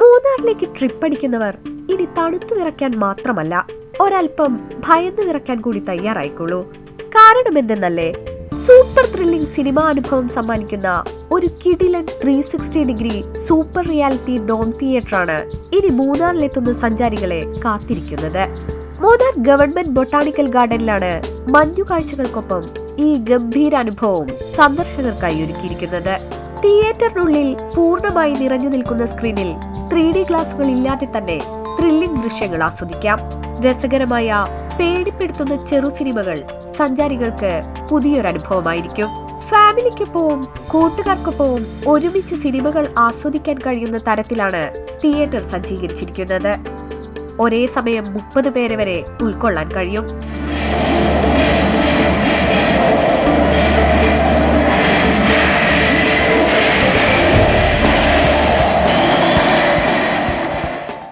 മൂന്നാറിലേക്ക് ട്രിപ്പ് അടിക്കുന്നവർ ഇനി തണുത്തു വിറയ്ക്കാൻ മാത്രമല്ല ഒരൽപ്പം ഭയന്നു വിറയ്ക്കാൻ കൂടി തയ്യാറായിക്കോളൂ. കാരണം എന്തെന്നല്ലേ സൂപ്പർ ത്രില്ലിംഗ് സിനിമാ അനുഭവം സമ്മാനിക്കുന്ന ഒരു കിടിലൻ three sixty degree super reality dome തിയേറ്ററാണ് ഇനി മൂന്നാറിലെത്തുന്ന സഞ്ചാരികളെ കാത്തിരിക്കുന്നത്. മൂന്നാർ ഗവൺമെന്റ് ബൊട്ടാണിക്കൽ ഗാർഡനിലാണ് മഞ്ഞു കാഴ്ചകൾക്കൊപ്പം ഈ ഗംഭീര അനുഭവം സന്ദർശകർക്കായി ഒരുക്കിയിരിക്കുന്നത്. തിയേറ്ററിനുള്ളിൽ പൂർണമായി നിറഞ്ഞു നിൽക്കുന്ന സ്ക്രീനിൽ ത്രീ ഡി ഗ്ലാസുകൾ ഇല്ലാതെ തന്നെ ത്രില്ലിംഗ് ദൃശ്യങ്ങൾ ആസ്വദിക്കാം. രസകരമായ പേടിപ്പെടുത്തുന്ന ചെറു സിനിമകൾ സഞ്ചാരികൾക്ക് പുതിയൊരു അനുഭവമായിരിക്കും ഫാമിലിക്കൊപ്പവും കൂട്ടുകാർക്കൊപ്പവും ഒരുമിച്ച് സിനിമകൾ ആസ്വദിക്കാൻ കഴിയുന്ന തരത്തിലാണ് തിയേറ്റർ സജ്ജീകരിച്ചിരിക്കുന്നത്. ഒരേ സമയം മുപ്പത് പേരെ വരെ ഉൾക്കൊള്ളാൻ കഴിയും.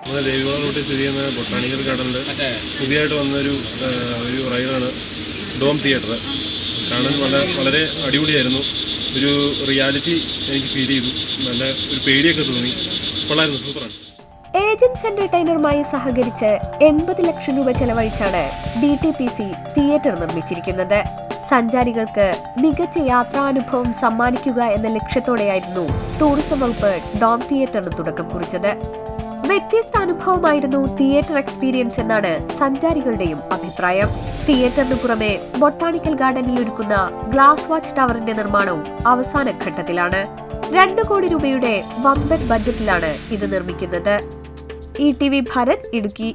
നമ്മുടെ ദേവികുളം ഒരു സ്ഥിതി ചെയ്യുന്ന ബൊട്ടാണിക്കൽ ഗാർഡനിൽ പുതിയതായിട്ട് വന്നൊരു ഒരു റൈഡാണ് ഡോം തിയേറ്റർ. കാണാൻ വളരെ വളരെ അടിപൊളിയായിരുന്നു. ഒരു റിയാലിറ്റി എനിക്ക് ഫീൽ ചെയ്തു. നല്ല ഒരു പേടിയൊക്കെ തോന്നി. കൊള്ളായിരുന്നു. സൂപ്പറാണ്. ഏജൻസ് എന്റർടൈനറുമായി സഹകരിച്ച് എൺപത് ലക്ഷം രൂപ ചെലവഴിച്ചാണ് D T P C theatre നിർമ്മിച്ചിരിക്കുന്നത്. സഞ്ചാരികൾക്ക് മികച്ച യാത്രാനുഭവം സമ്മാനിക്കുക എന്ന ലക്ഷ്യത്തോടെയായിരുന്നു ടൂറിസം വകുപ്പ് ഡോം തിയേറ്ററിന് തുടക്കം കുറിച്ചത്. വ്യത്യസ്ത അനുഭവമായിരുന്നു തിയേറ്റർ എക്സ്പീരിയൻസ് എന്നാണ് സഞ്ചാരികളുടെയും അഭിപ്രായം. തിയേറ്ററിന് പുറമെ ബൊട്ടാണിക്കൽ ഗാർഡനിൽ ഒരുക്കുന്ന ഗ്ലാസ് വാച്ച് ടവറിന്റെ നിർമ്മാണവും അവസാന ഘട്ടത്തിലാണ്. രണ്ട് കോടി രൂപയുടെ വമ്പൻ ബജറ്റിലാണ് ഇത് നിർമ്മിക്കുന്നത്. E T V Bharat Idukki